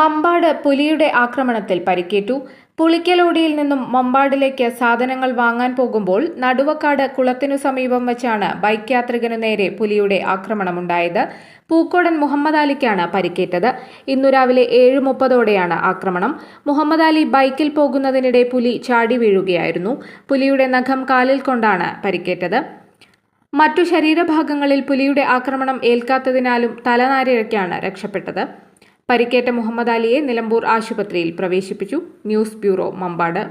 മമ്പാട് പുലിയുടെ ആക്രമണത്തിൽ പരിക്കേറ്റു. പുളിക്കലോടിയിൽ നിന്നും മമ്പാടിലേക്ക് സാധനങ്ങൾ വാങ്ങാൻ പോകുമ്പോൾ നടുവക്കാട് കുളത്തിനു സമീപം വെച്ചാണ് ബൈക്ക് യാത്രികനു നേരെ പുലിയുടെ ആക്രമണമുണ്ടായത്. പൂക്കോടൻ മുഹമ്മദ് അലിക്കാണ് പരിക്കേറ്റത്. ഇന്നു രാവിലെ ഏഴ് മുപ്പതോടെയാണ് ആക്രമണം. മുഹമ്മദ് അലി ബൈക്കിൽ പോകുന്നതിനിടെ പുലി ചാടി വീഴുകയായിരുന്നു. പുലിയുടെ നഖം കാലിൽ കൊണ്ടാണ് പരിക്കേറ്റത്. മറ്റു ശരീരഭാഗങ്ങളിൽ പുലിയുടെ ആക്രമണം ഏൽക്കാത്തതിനാലും തലനാരിഴയ്ക്കാണ് രക്ഷപ്പെട്ടത്. പരിക്കേറ്റ മുഹമ്മദ് അലിയെ നിലമ്പൂർ ആശുപത്രിയിൽ പ്രവേശിപ്പിച്ചു. News bureau Mambad.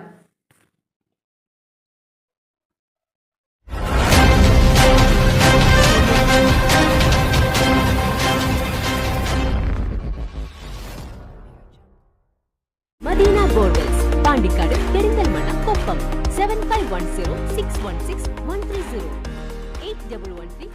Madina Perinthalmanna seven five one zero six one six one three zero eight double one three